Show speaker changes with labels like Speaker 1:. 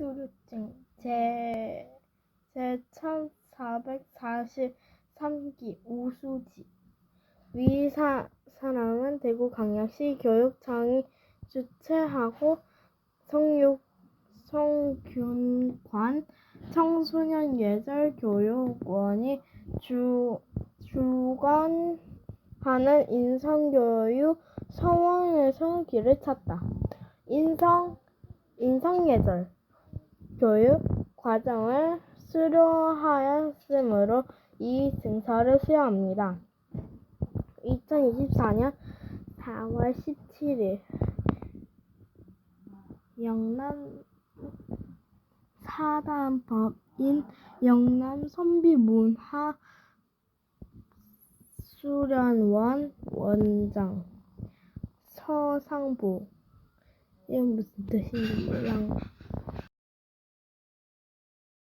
Speaker 1: 수료증 제, 제 1443기 우수지 위 사, 사람은 대구 광역시 교육청이 주최하고 성육, 성균관 청소년 예절 교육원이 주, 주관하는 인성교육 서원에서 길을 찾다. 인성, 인성예절 교육 과정을 수료하였으므로 이 증서를 수여합니다. 2024년 4월 17일 영남 사단법인 영남 선비문화 수련원 원장 서상보 이건 무슨 뜻인지 몰라